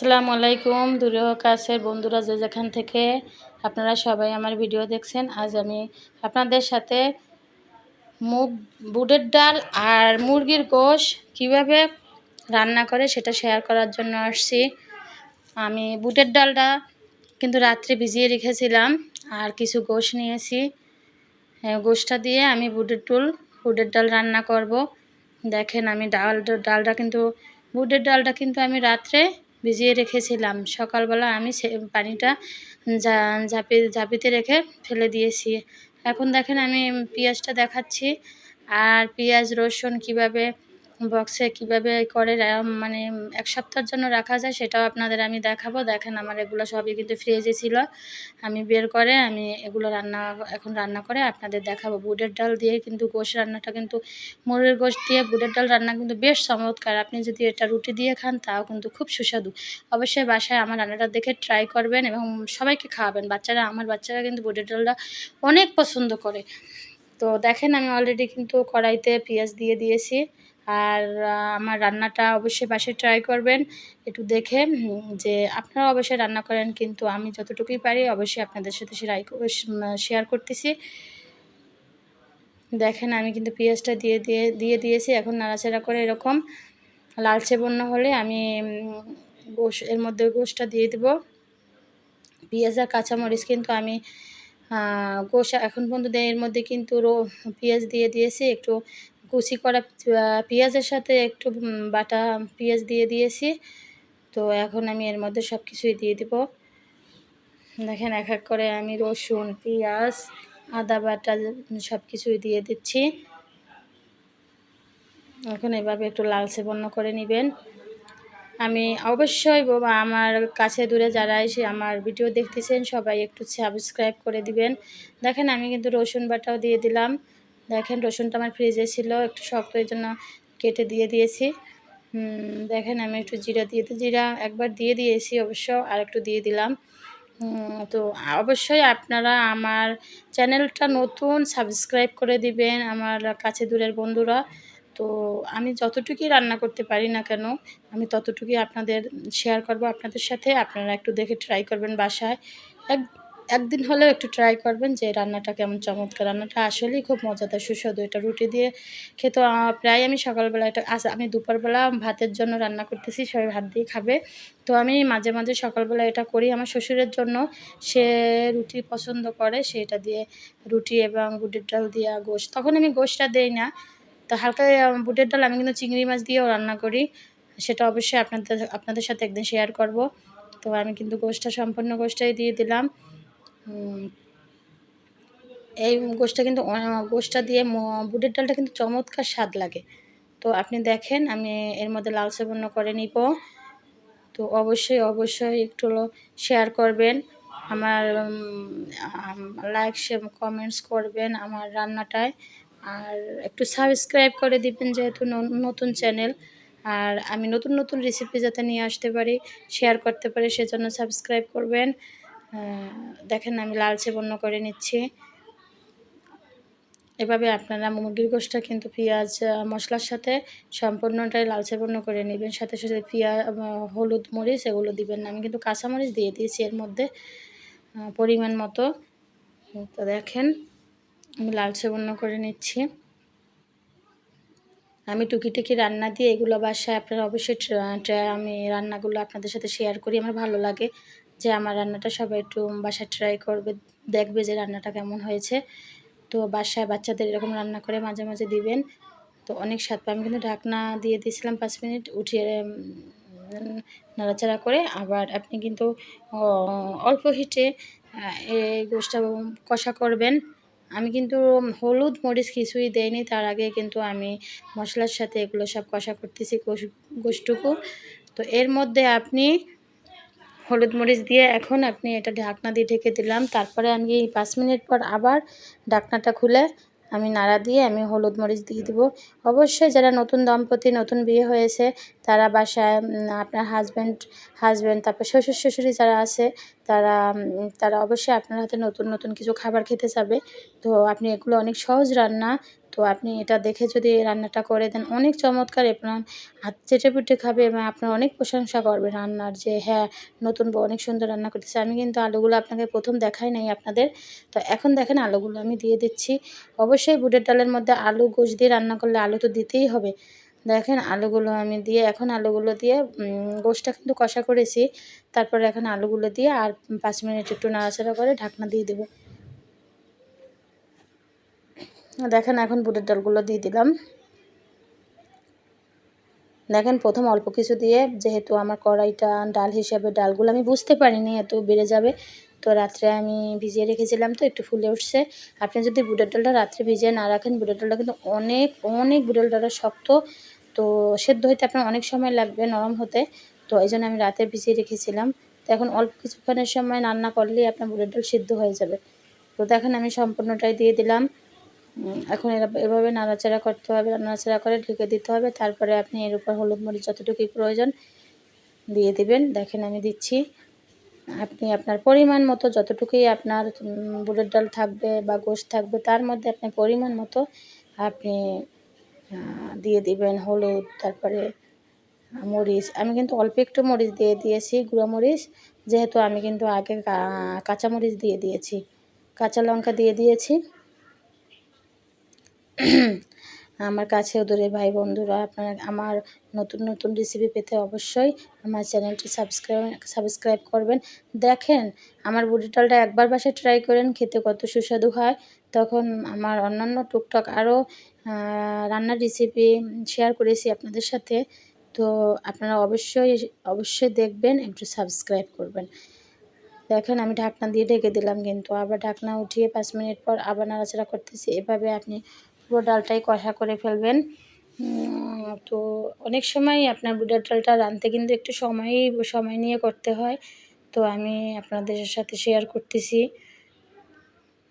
আসসালামু আলাইকুম দূরে বন্ধুরা যে যেখান থেকে আপনারা সবাই আমার ভিডিও দেখছেন, আজ আমি আপনাদের সাথে মুগ, বুটের ডাল আর মুরগির গোশ কীভাবে রান্না করে সেটা শেয়ার করার জন্য আসছি। আমি বুটের ডালটা কিন্তু রাত্রে ভিজিয়ে রেখেছিলাম আর কিছু গোশ নিয়েছি। গোশটা দিয়ে আমি বুটের টুল, বুটের ডাল রান্না করব। দেখেন আমি ডাল ডালটা কিন্তু, বুটের ডালটা কিন্তু আমি রাত্রে ভিজিয়ে রেখেছিলাম। সকালবেলা আমি সে পানিটা ঝাঁপি, ঝাঁপিতে রেখে ফেলে দিয়েছি। এখন দেখেন আমি পেঁয়াজটা দেখাচ্ছি। আর পেঁয়াজ, রসুন কীভাবে বক্সে কীভাবে করে মানে এক সপ্তাহের জন্য রাখা যায় সেটাও আপনাদের আমি দেখাবো। দেখেন আমার এগুলো সবই কিন্তু ফ্রিজে ছিল। আমি বের করে আমি এগুলো রান্না, এখন রান্না করে আপনাদের দেখাবো। বুটের ডাল দিয়ে কিন্তু গোশ রান্নাটা কিন্তু, মুরগির গোশ দিয়ে বুটের ডাল রান্না কিন্তু বেশ চমৎকার। আপনি যদি এটা রুটি দিয়ে খান তাও কিন্তু খুব সুস্বাদু। অবশ্যই বাসায় আমার রান্নাটা দেখে ট্রাই করবেন এবং সবাইকে খাওয়াবেন। বাচ্চারা, আমার বাচ্চারা কিন্তু বুটের ডালটা অনেক পছন্দ করে। তো দেখেন আমি অলরেডি কিন্তু কড়াইতে পেঁয়াজ দিয়ে দিয়েছি। আর আমার রান্নাটা অবশ্যই বাসায় ট্রাই করবেন। একটু দেখে যে আপনারা অবশ্যই রান্না করেন, কিন্তু আমি যতটুকুই পারি অবশ্যই আপনাদের সাথে শেয়ার করতেছি। দেখেন, আমি কিন্তু পেঁয়াজটা দিয়ে দিয়ে দিয়ে দিয়েছি, এখন নাড়াচাড়া করে এরকম লালচে বন্য হলে আমি গোশ, এর মধ্যে গোশটা দিয়ে দেব। পেঁয়াজ আর কাঁচামরিচ কিন্তু আমি গোশ এখন পর্যন্ত এর মধ্যে কিন্তু রো, পেঁয়াজ দিয়ে দিয়েছি, একটু কুচি করা পেঁয়াজের সাথে একটু বাটা পেঁয়াজ দিয়ে দিয়েছি। তো এখন আমি এর মধ্যে সব কিছুই দিয়ে দিব। দেখেন এক এক করে আমি রসুন, পেঁয়াজ, আদা বাটা সব কিছুই দিয়ে দিচ্ছি। এখন এভাবে একটু লালচে বন্য করে নেবেন। আমি অবশ্যই আমার কাছে দূরে যারা এসে আমার ভিডিও দেখতেছেন, সবাই একটু সাবস্ক্রাইব করে দিবেন। দেখেন আমি কিন্তু রসুন বাটাও দিয়ে দিলাম। দেখেন রসুনটা আমার ফ্রিজে ছিল, একটু শক্ত এই জন্য কেটে দিয়ে দিয়েছি। দেখেন আমি একটু জিরা দিয়ে জিরা একবার দিয়ে দিয়েছি অবশ্য, আর একটু দিয়ে দিলাম। তো অবশ্যই আপনারা আমার চ্যানেলটা নতুন সাবস্ক্রাইব করে দিবেন আমার কাছে দূরের বন্ধুরা। তো আমি যতটুকুই রান্না করতে পারি না কেন, আমি ততটুকুই আপনাদের শেয়ার করব। আপনাদের সাথে আপনারা একটু দেখে ট্রাই করবেন বাসায়। এক একদিন হলেও একটু ট্রাই করবেন যে রান্নাটা কেমন চমৎকার। রান্নাটা আসলেই খুব মজাদার, সুস্বাদু। এটা রুটি দিয়ে খেতে প্রায় আমি সকালবেলা এটা আস আমি দুপুরবেলা ভাতের জন্য রান্না করতেছি, সবাই ভাত দিয়ে খাবে। তো আমি মাঝে মাঝে সকালবেলা এটা করি আমার শ্বশুরের জন্য। সে রুটি পছন্দ করে সেটা দিয়ে রুটি এবং বুটের ডাল দিয়ে গোশ। তখন আমি গোশটা দেই না। তো হালকা বুটের ডাল আমি কিন্তু চিংড়ি মাছ দিয়েও রান্না করি। সেটা অবশ্যই আপনাদের আপনাদের সাথে একদিন শেয়ার করব। তো আমি কিন্তু গোশটা, সম্পূর্ণ গোশটাই দিয়ে দিলাম। এই গোশটা কিন্তু গোশটা দিয়ে বুটের ডালটা কিন্তু চমৎকার স্বাদ লাগে। তো আপনি দেখেন, আমি এর মধ্যে লাল সেবন্য করে নিব। তো অবশ্যই অবশ্যই একটু শেয়ার করবেন। আমার লাইক কমেন্টস করবেন আমার রান্নাটায়। আর একটু সাবস্ক্রাইব করে দিবেন যেহেতু নতুন চ্যানেল আর আমি নতুন নতুন রেসিপি যাতে নিয়ে আসতে পারি শেয়ার করতে পারি, সেজন্য সাবস্ক্রাইব করবেন। দেখেন আমি লালচে বন্য করে নিচ্ছি। এভাবে আপনারা মুরগির গোষ্ঠটা কিন্তু পেঁয়াজ মশলার সাথে সম্পূর্ণটাই লালচে বন্য করে নেবেন। সাথে সাথে পেঁয়াজ হলুদ মরিচ এগুলো দিবেন না। আমি কিন্তু কাঁচামরিচ দিয়ে দিয়েছি এর মধ্যে পরিমাণ মতো। তো দেখেন, আমি লালচে বন্য করে নিচ্ছি। আমি টুকিটুকি রান্না দিয়ে এগুলো বাসায় আপনারা অবশ্যই আমি রান্নাগুলো আপনাদের সাথে শেয়ার করি। আমার ভালো লাগে। যে আমার রান্নাটা সবাই একটু বাসায় ট্রাই করবে, দেখবে যে রান্নাটা কেমন হয়েছে। তো বাসায় বাচ্চাদের এরকম রান্না করে মাঝে মাঝে দিবেন। তো অনেক স্বাদ আমি কিন্তু ঢাকনা দিয়ে দিয়েছিলাম পাঁচ মিনিট, উঠিয়ে নাড়াচাড়া করে। আবার আপনি কিন্তু অল্প হিটে এই গোষ্ঠটা কষা করবেন। আমি কিন্তু হলুদ মরিচ কিছুই দেয়নি তার আগে কিন্তু আমি মশলার সাথে এগুলো সব কষা করতেছি গোষ্ঠটুকু তো এর মধ্যে আপনি হলুদ মরিচ দিয়ে এখন আপনি এটা ঢাকনা দিয়ে ঢেকে দিলাম। তারপরে আমি এই পাঁচ মিনিট পর আবার ঢাকনাটা খুলে আমি নাড়া দিয়ে আমি হলুদ মরিচ দিয়ে দেবো। অবশ্যই যারা নতুন দম্পতি, নতুন বিয়ে হয়েছে, তারা বাসায় আপনার হাজব্যান্ড হাজব্যান্ড তারপর শ্বশুর শ্বশুরি যারা আছে, তারা তারা অবশ্যই আপনার হাতে নতুন নতুন কিছু খাবার খেতে যাবে। তো আপনি এগুলো অনেক সহজ রান্না। তো আপনি এটা দেখে যদি রান্নাটা করে দেন, অনেক চমৎকার আপনার হাত চেটে পুটে খাবে এবং আপনার অনেক প্রশংসা করবে রান্নার যে হ্যাঁ নতুন বউ অনেক সুন্দর রান্না করতেছে। আমি কিন্তু আলুগুলো আপনাকে প্রথম দেখাই নাই আপনাদের। তো এখন দেখেন আলুগুলো আমি দিয়ে দিচ্ছি। অবশ্যই বুটের ডালের মধ্যে আলু গোশ দিয়ে রান্না করলে আলু তো দিতেই হবে। দেখেন আলুগুলো আমি দিয়ে এখন আলুগুলো দিয়ে গোশটা কিন্তু কষা করেছি। তারপরে এখন আলুগুলো দিয়ে আর পাঁচ মিনিট একটু নাড়াচাড়া করে ঢাকনা দিয়ে দেবো। দেখেন এখন বুটের ডালগুলো দিয়ে দিলাম। দেখেন প্রথম অল্প কিছু দিয়ে যেহেতু আমার কড়াইটা ডাল হিসাবে ডালগুলো আমি বুঝতে পারিনি, এত বেড়ে যাবে। তো রাত্রে আমি ভিজিয়ে রেখেছিলাম তো, একটু ফুলে উঠছে। আপনি যদি বুটের ডালটা রাত্রে ভিজিয়ে না রাখেন, বুটের ডালটা কিন্তু অনেক অনেক বুটের ডালটা শক্ত। তো সেদ্ধ হইতে আপনার অনেক সময় লাগবে নরম হতে। তো এই জন্য আমি রাতে ভিজিয়ে রেখেছিলাম। তো এখন অল্প কিছুক্ষণের সময় রান্না করলেই আপনার বুটের ডাল সিদ্ধ হয়ে যাবে। তো দেখেন আমি সম্পূর্ণটাই দিয়ে দিলাম। এখন এভাবে নাড়াচাড়া করতে হবে, নাড়াচাড়া করে ঢেকে দিতে হবে, তারপরে আপনি এর উপর হলুদ মরিচ যতটুকুই প্রয়োজন দিয়ে দিবেন। দেখেন আমি দিচ্ছি। আপনি আপনার পরিমাণ মতো যতটুকুই আপনার বুটের ডাল থাকবে বা গোশ থাকবে, তার মধ্যে আপনি পরিমাণ মতো আপনি দিয়ে দিবেন হলুদ, তারপরে মরিচ। আমি কিন্তু অল্প একটু মরিচ দিয়ে দিয়েছি, গুঁড়ো মরিচ। যেহেতু আমি কিন্তু আগে কাঁচা মরিচ দিয়ে দিয়েছি। কাঁচা লঙ্কা দিয়ে দিয়েছি। আমার কাছে দূরে ভাই বন্ধুরা আপনারা আমার নতুন নতুন রেসিপি পেতে অবশ্যই আমার চ্যানেলটি সাবস্ক্রাইব সাবস্ক্রাইব করবেন। দেখেন, আমার বুড়ি ডালটা একবার বাসায় ট্রাই করেন, খেতে কত সুস্বাদু হয়। তখন আমার অন্যান্য টুকটাক আরও রান্নার রেসিপি শেয়ার করেছি আপনাদের সাথে। তো আপনারা অবশ্যই অবশ্যই দেখবেন, একটু সাবস্ক্রাইব করবেন। দেখেন, আমি ঢাকনা দিয়ে ঢেকে দিলাম কিন্তু, আবার ঢাকনা উঠিয়ে পাঁচ মিনিট পর আবার নাড়াচাড়া করতেছি। এভাবে আপনি পুরো ডালটাই কষা করে ফেলবেন। তো অনেক সময় আপনার বুটের ডালটা রাঁধতে কিন্তু একটু সময়ই, সময় নিয়ে করতে হয়। তো আমি আপনাদের সাথে শেয়ার করতেছি।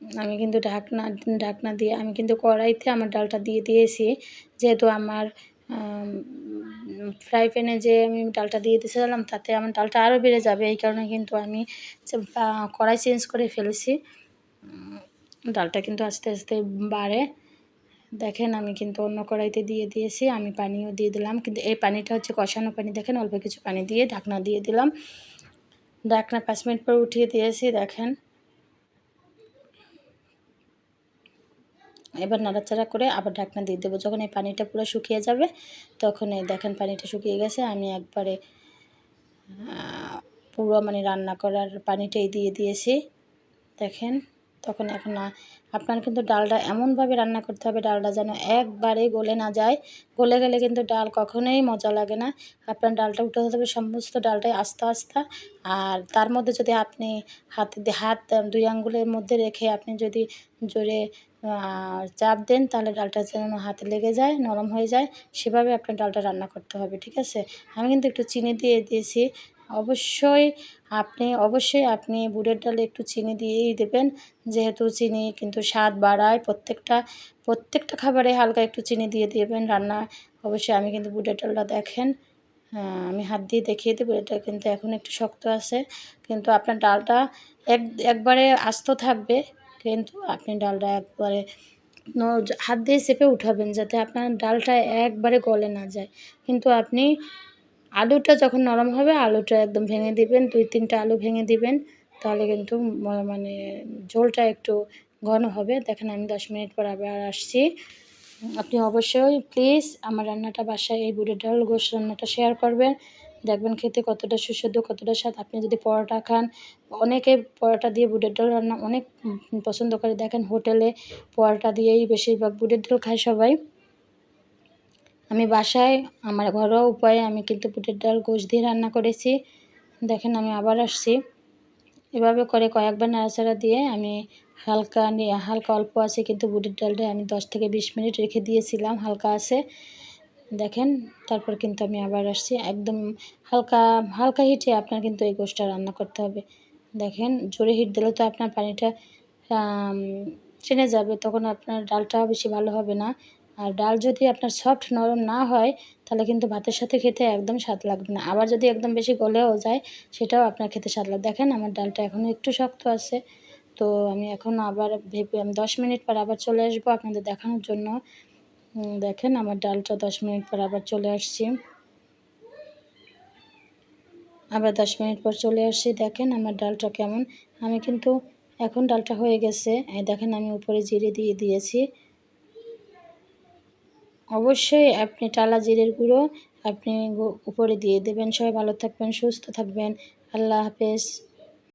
আমি কিন্তু ঢাকনা ঢাকনা দিয়ে, আমি কিন্তু কড়াইতে আমার ডালটা দিয়ে দিয়েছি। যেহেতু আমার ফ্রাই প্যানে যে আমি ডালটা দিয়ে দিয়েছিলাম, তাতে আমার ডালটা আরও বেড়ে যাবে। এই কারণে কিন্তু আমি কড়াই চেঞ্জ করে ফেলেছি। ডালটা কিন্তু আস্তে আস্তে বাড়ে। দেখেন আমি কিন্তু অন্য কড়াইতে দিয়ে দিয়েছি, আমি পানিও দিয়ে দিলাম। কিন্তু এই পানিটা হচ্ছে কষানো পানি, দেখেন অল্প কিছু পানি দিয়ে ঢাকনা দিয়ে দিলাম। ঢাকনা পাঁচ মিনিট পর উঠিয়ে দিয়েছি, দেখেন। এবার নাড়াচাড়া করে আবার ঢাকনা দিয়ে দেবো। যখন এই পানিটা পুরো শুকিয়ে যাবে, তখন এই দেখেন পানিটা শুকিয়ে গেছে। আমি একবারে পুরো মানে রান্না করার পানিটাই দিয়ে দিয়েছি। দেখেন। তখন এখন না। আপনার কিন্তু ডালটা এমনভাবে রান্না করতে হবে, ডালটা যেন একবারে গলে না যায়। গলে গেলে কিন্তু ডাল কখনোই মজা লাগে না। আপনার ডালটা উঠে হবে সমস্ত ডালটাই আস্তে আস্তে। আর তার মধ্যে যদি আপনি হাতে হাত দুই আঙ্গুলের মধ্যে রেখে আপনি যদি জোরে চাপ দেন, তাহলে ডালটা যেন হাতে লেগে যায়, নরম হয়ে যায়। সেভাবে আপনার ডালটা রান্না করতে হবে, ঠিক আছে? আমি কিন্তু একটু চিনি দিয়ে দিয়েছি। অবশ্যই আপনি অবশ্যই আপনি বুটের ডালে একটু চিনি দিয়েই দেবেন। যেহেতু চিনি কিন্তু স্বাদ বাড়ায়। প্রত্যেকটা প্রত্যেকটা খাবারে হালকা একটু চিনি দিয়ে দেবেন রান্না। অবশ্যই আমি কিন্তু বুটের ডালটা দেখেন। আমি হাত দিয়ে দেখিয়ে দেবো। এটা কিন্তু এখন একটু শক্ত আছে। কিন্তু আপনার ডালটা এক, একবারে আস্ত থাকবে। কিন্তু আপনি ডালটা একবারে হাত দিয়ে চেপে উঠাবেন যাতে আপনার ডালটা একবারে গলে না যায়। কিন্তু আপনি আলুটা যখন নরম হবে, আলুটা একদম ভেঙে দিবেন, দুই, তিনটা আলু ভেঙে দিবেন, তাহলে কিন্তু মানে ঝোলটা একটু ঘন হবে। দেখেন আমি দশ মিনিট পর আবার আসছি। আপনি অবশ্যই প্লিজ আমার রান্নাটা বাসায়, এই বুড়ের ডাল গোশ রান্নাটা শেয়ার করবেন। দেখবেন খেতে কতটা সুস্বাদু, কতটা স্বাদ। আপনি যদি পরোটা খান, অনেকে পরোটা দিয়ে বুটের ডাল রান্না অনেক পছন্দ করে। দেখেন হোটেলে পরোটা দিয়েই বেশিরভাগ বুটের ডাল খায় সবাই। আমি বাসায়, আমার ঘরোয়া উপায়ে আমি কিন্তু বুটের ডাল, গোশ দিয়ে রান্না করেছি। দেখেন আমি আবার আসছি। এভাবে করে কয়েকবার নাড়াচাড়া দিয়ে আমি হালকা নিয়ে হালকা অল্প আছে কিন্তু বুটের ডালটা আমি দশ থেকে বিশ মিনিট রেখে দিয়েছিলাম, হালকা আছে। দেখেন, তারপর কিন্তু আমি আবার আসছি। একদম হালকা হালকা হিটে আপনার কিন্তু এই গোষ্ঠটা রান্না করতে হবে। দেখেন, জোরে হিট দিলে তো আপনার পানিটা চেনে যাবে, তখন আপনার ডালটাও বেশি ভালো হবে না। আর ডাল যদি আপনার সফট নরম না হয়, তাহলে কিন্তু ভাতের সাথে খেতে একদম স্বাদ লাগবে না। আবার যদি একদম বেশি গলেও যায়, সেটাও আপনার খেতে স্বাদ লাগবে। দেখেন আমার ডালটা এখনও একটু শক্ত আছে। তো আমি এখন আবার ভেবে, আমি দশ মিনিট পর আবার চলে আসব আপনাদের দেখানোর জন্য। দেখেন আমার ডালটা দশ মিনিট পর আবার চলে আসছি। আবার দশ মিনিট পর চলে আসছি। দেখেন আমার ডালটা কেমন। আমি কিন্তু, এখন ডালটা হয়ে গেছে। দেখেন আমি উপরে জিরে দিয়ে দিয়েছি। অবশ্যই আপনি টালা জিরের গুঁড়ো আপনি উপরে দিয়ে দেবেন। সবাই ভালো থাকবেন, সুস্থ থাকবেন। আল্লাহ হাফেজ।